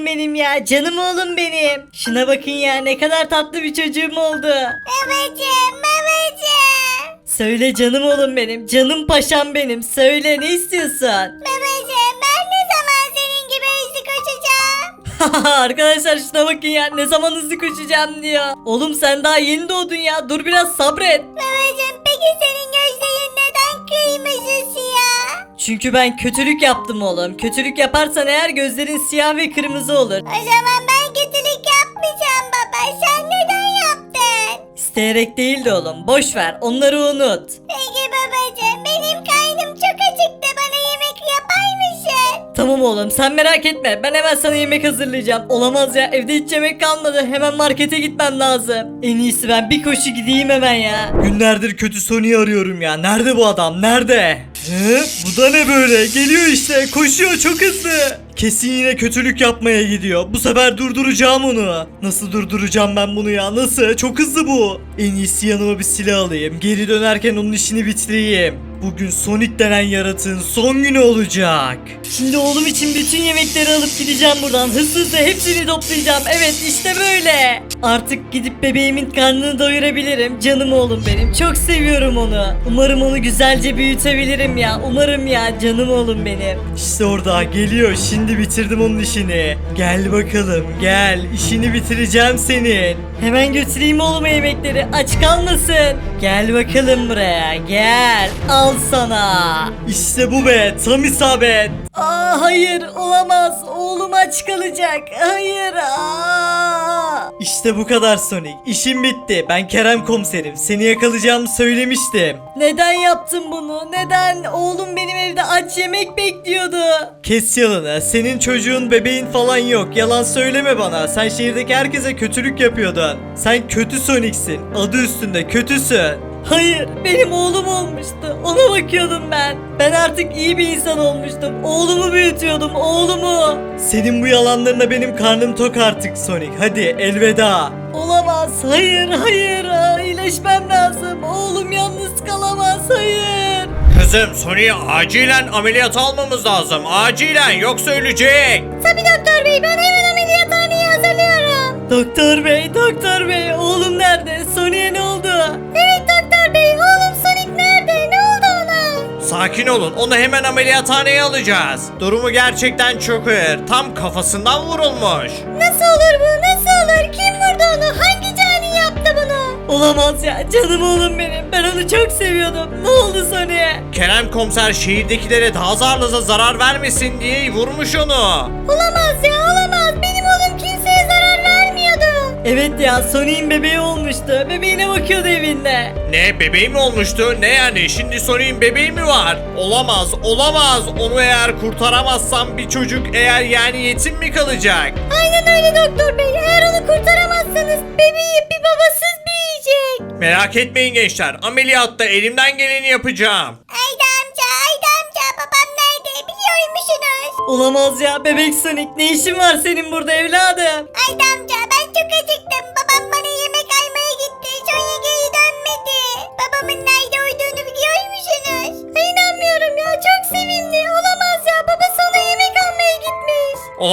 Benim ya canım oğlum benim. Şuna bakın ya ne kadar tatlı bir çocuğum oldu. Babacım babacım. Söyle canım oğlum benim. Canım paşam benim. Söyle ne istiyorsun? Babacım ben ne zaman senin gibi hızlı koşacağım? Arkadaşlar şuna bakın ya ne zaman hızlı koşacağım diyor. Oğlum sen daha yeni doğdun ya. Dur biraz sabret. Babacım peki senin gözlerin neden kırmızı siyah? Çünkü ben kötülük yaptım oğlum. Kötülük yaparsan eğer gözlerin siyah ve kırmızı olur. O zaman ben kötülük yapmayacağım baba. Sen neden yaptın? İsteyerek değildi oğlum. Boş ver. Onları unut. Peki babacım benim karnım çok acıktı. Bana yemek yapar mısın? Tamam oğlum sen merak etme. Ben hemen sana yemek hazırlayacağım. Olamaz ya evde hiç yemek kalmadı. Hemen markete gitmem lazım. En iyisi ben bir koşu gideyim hemen ya. Günlerdir kötü Sony'yi arıyorum ya. Nerede bu adam? Nerede? He? Bu da ne böyle? Geliyor işte. Koşuyor çok hızlı. Kesin yine kötülük yapmaya gidiyor. Bu sefer durduracağım onu. Nasıl durduracağım ben bunu ya? Nasıl? Çok hızlı bu. En iyisi yanıma bir silah alayım. Geri dönerken onun işini bitireyim. Bugün Sonic denen yaratığın son günü olacak. Şimdi oğlum için bütün yemekleri alıp gideceğim buradan. Hızlı hızlı hepsini toplayacağım. Evet işte böyle. Artık gidip bebeğimin karnını doyurabilirim. Canım oğlum benim. Çok seviyorum onu. Umarım onu güzelce büyütebilirim ya. Umarım ya canım oğlum benim. İşte orada geliyor. Şimdi bitirdim onun işini. Gel bakalım gel. İşini bitireceğim senin. Hemen götüreyim oğluma yemekleri. Aç kalmasın. Gel bakalım buraya. Gel. Al sana. İşte bu be. Tam isabet. Aa hayır olamaz. Oğlum aç kalacak. Hayır. Aa. İşte bu kadar Sonic. İşim bitti. Ben Kerem komiserim. Seni yakalayacağımı söylemiştim. Neden yaptın bunu? Neden? Oğlum benim evde aç yemek bekliyordu. Kes yalanı. Senin çocuğun bebeğin falan yok. Yalan söyleme bana. Sen şehirdeki herkese kötülük yapıyordun. Sen kötü Sonic'sin. Adı üstünde kötüsün. Hayır, benim oğlum olmuştu. Ona bakıyordum ben. Ben artık iyi bir insan olmuştum. Oğlumu büyütüyordum, oğlumu. Senin bu yalanlarına benim karnım tok artık Sonic. Hadi elveda. Olamaz. Hayır, hayır. İyileşmem lazım. Oğlum yalnız kalamaz. Hayır. Kızım Sony'yi acilen ameliyata almamız lazım. Acilen yoksa ölecek. Tabii doktor bey ben hemen ameliyathaneye hazırlıyorum. Doktor bey, doktor bey. Oğlum nerede? Sony'e ne oldu? Evet Sakin olun onu hemen ameliyathaneye alacağız. Durumu gerçekten çok ağır. Tam kafasından vurulmuş. Nasıl olur bu? Nasıl olur? Kim vurdu onu? Hangi cani yaptı bunu? Olamaz ya. Canım oğlum benim. Ben onu çok seviyordum. Ne oldu Sony'e? Kerem komiser şehirdekilere daha zarlıza zarar vermesin diye vurmuş onu. Olamaz ya olamaz. Benim Evet ya Sony'in bebeği olmuştu. Bebeğine bakıyordu evinde. Ne bebeği mi olmuştu? Ne yani şimdi Sony'in bebeği mi var? Olamaz olamaz. Onu eğer kurtaramazsam bir çocuk eğer yani yetim mi kalacak? Aynen öyle doktor bey. Eğer onu kurtaramazsanız bebeği bir babasız büyüyecek. Merak etmeyin gençler. Ameliyatta elimden geleni yapacağım. Ayda amca, Ayda amca babam nerede biliyor musunuz? Olamaz ya bebek Sonic. Ne işin var senin burada evladım? Ayda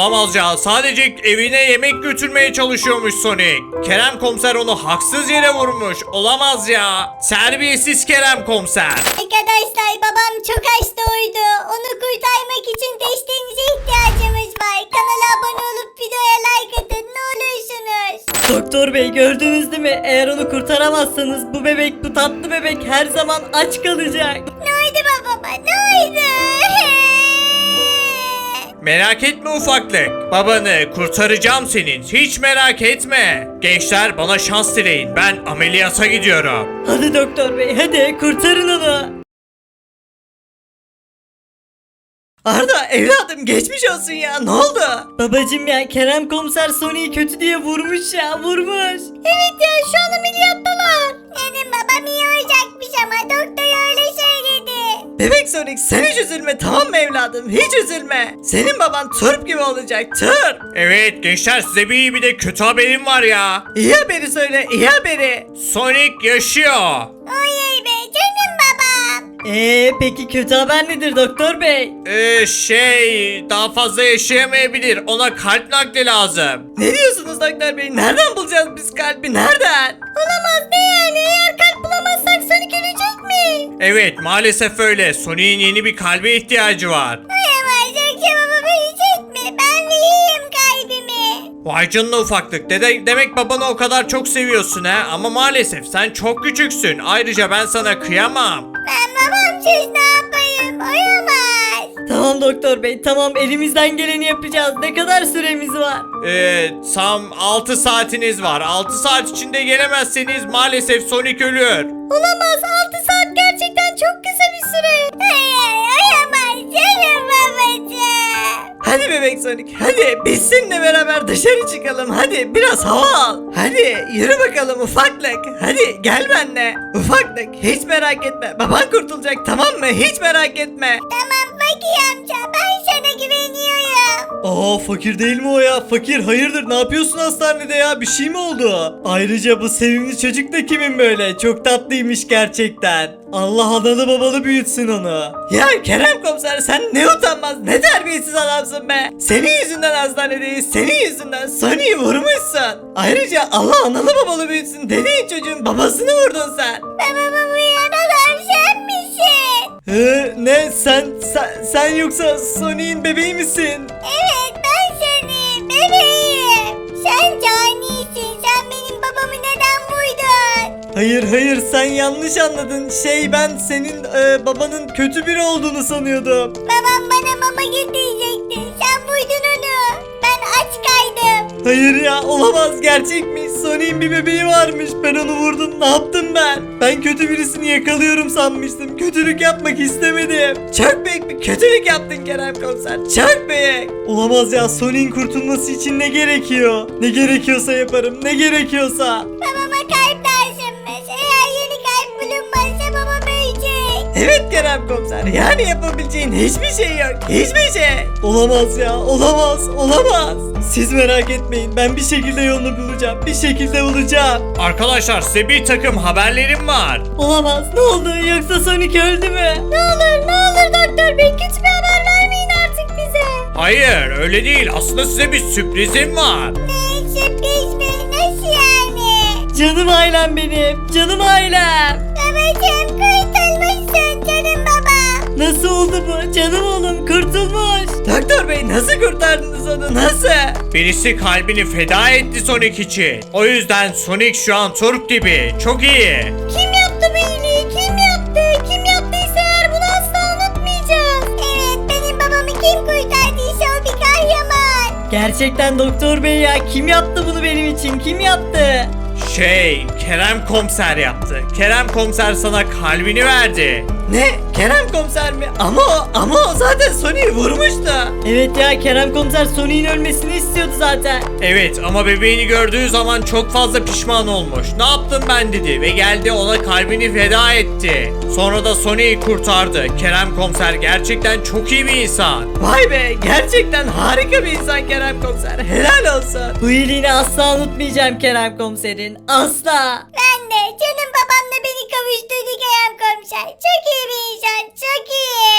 Olamaz ya sadece evine yemek götürmeye çalışıyormuş Sonic. Kerem komiser onu haksız yere vurmuş. Olamaz ya. Terbiyesiz Kerem komiser. Arkadaşlar babam çok hasta oydu. Onu kurtarmak için desteğinize ihtiyacımız var. Kanala abone olup videoya like atın ne olursunuz. Doktor bey gördünüz değil mi? Eğer onu kurtaramazsanız bu bebek bu tatlı bebek her zaman aç kalacak. Ne oldu babama ne oldu? Merak etme ufaklık. Babanı kurtaracağım senin. Hiç merak etme. Gençler bana şans dileyin. Ben ameliyata gidiyorum. Hadi doktor bey hadi kurtarın onu. Arda evladım geçmiş olsun ya ne oldu? Babacım ya Kerem komiser Sony'yi kötü diye vurmuş ya vurmuş. Evet ya şu an ameliyattalar. Benim babam iyi Bebek Sonic sen hiç üzülme tamam mı evladım hiç üzülme. Senin baban turp gibi olacak turp. Evet gençler size bir iyi bir de kötü haberim var ya. İyi haberi söyle iyi haberi. Sonic yaşıyor. Oley be canım babam. Ee peki kötü haber nedir doktor bey? Ee, şey daha fazla yaşayamayabilir. Ona kalp nakli lazım. Ne diyorsunuz doktor bey? Nereden bulacağız biz kalbi? Nereden? Olamaz ne yani eğer kalp bulamazsak Sonic ölecek mi? Evet maalesef öyle. Sonic'in yeni bir kalbe ihtiyacı var. Olamaz yoksa babam ölecek mi? Ben vereyim kalbimi. Vay canına ufaklık. Dede, demek babanı o kadar çok seviyorsun ha. Ama maalesef sen çok küçüksün. Ayrıca ben sana kıyamam. Ben babamsız ne yapayım? Olamaz. Tamam doktor bey tamam elimizden geleni yapacağız. Ne kadar süremiz var? Ee, tam 6 saatiniz var. 6 saat içinde gelemezseniz maalesef Sonic ölür. Olamaz 6 saat gerçekten çok kısa bir süre. Hayır olamaz canım babacığım. Hadi bebek Sonic hadi biz seninle beraber dışarı çıkalım hadi biraz hava al. Hadi yürü bakalım ufaklık hadi gel benimle. Ufaklık hiç merak etme baban kurtulacak tamam mı hiç merak etme. Tamam Fakir amca ben sana güveniyorum. Aa fakir değil mi o ya? Fakir hayırdır ne yapıyorsun hastanede ya? Bir şey mi oldu? Ayrıca bu sevimli çocuk da kimin böyle? Çok tatlıymış gerçekten. Allah analı babalı büyütsün onu. Ya Kerem komiser sen ne utanmaz ne terbiyesiz adamsın be. Senin yüzünden hastanedeyiz. Senin yüzünden Sony'yi vurmuşsun. Ayrıca Allah analı babalı büyütsün dediğin çocuğun babasını vurdun sen. Babamı Ee, ne sen, sen sen yoksa Sony'in bebeği misin? Evet ben senin bebeğim. Sen canisin sen benim babamı neden vurdun? Hayır hayır sen yanlış anladın. Şey ben senin e, babanın kötü biri olduğunu sanıyordum. Babam bana mama getirecekti. Hayır ya olamaz gerçekmiş. Sony'in bir bebeği varmış. Ben onu vurdum. Ne yaptım ben? Ben kötü birisini yakalıyorum sanmıştım. Kötülük yapmak istemedim. Çok büyük bir kötülük yaptın Kerem Komiser. Çok büyük. Olamaz ya Sony'in kurtulması için ne gerekiyor? Ne gerekiyorsa yaparım. Ne gerekiyorsa. Babama Evet Kerem Komiser yani yapabileceğin hiçbir şey yok hiçbir şey. Olamaz ya olamaz olamaz. Siz merak etmeyin ben bir şekilde yolunu bulacağım bir şekilde bulacağım. Arkadaşlar size bir takım haberlerim var. Olamaz ne oldu yoksa Sonic öldü mü? Ne olur ne olur doktor bey kötü bir haber vermeyin artık bize. Hayır öyle değil. Aslında size bir sürprizim var. Ne sürpriz mi? Nasıl yani? Canım ailem benim canım ailem. Babacığım babam. Nasıl oldu bu canım oğlum kurtulmuş. Doktor bey nasıl kurtardınız onu nasıl? Birisi kalbini feda etti Sonic için. O yüzden Sonic şu an turp gibi. Çok iyi. Kim yaptı bu iyiliği? Kim yaptı? Kim yaptıysa eğer bunu asla unutmayacağız. Evet benim babamı kim kurtardıysa o bir kahraman. Gerçekten doktor bey ya kim yaptı bunu benim için kim yaptı? Şey, Kerem komiser yaptı. Kerem komiser sana kalbini verdi. Ne? Kerem komiser mi? Ama o, ama o zaten Sony'yi vurmuştu. Evet ya Kerem komiser Sony'nin ölmesini istiyordu zaten. Evet ama bebeğini gördüğü zaman çok fazla pişman olmuş. Ne yaptım ben dedi ve geldi ona kalbini feda etti. Sonra da Sonic'i kurtardı. Kerem komiser gerçekten çok iyi bir insan. Vay be gerçekten harika bir insan Kerem komiser. Helal olsun. Bu iyiliğini asla unutmayacağım Kerem komiserin. Asla. Ben de canım babamla beni kavuşturdu Kerem komiser. Çok iyi insan çok iyi.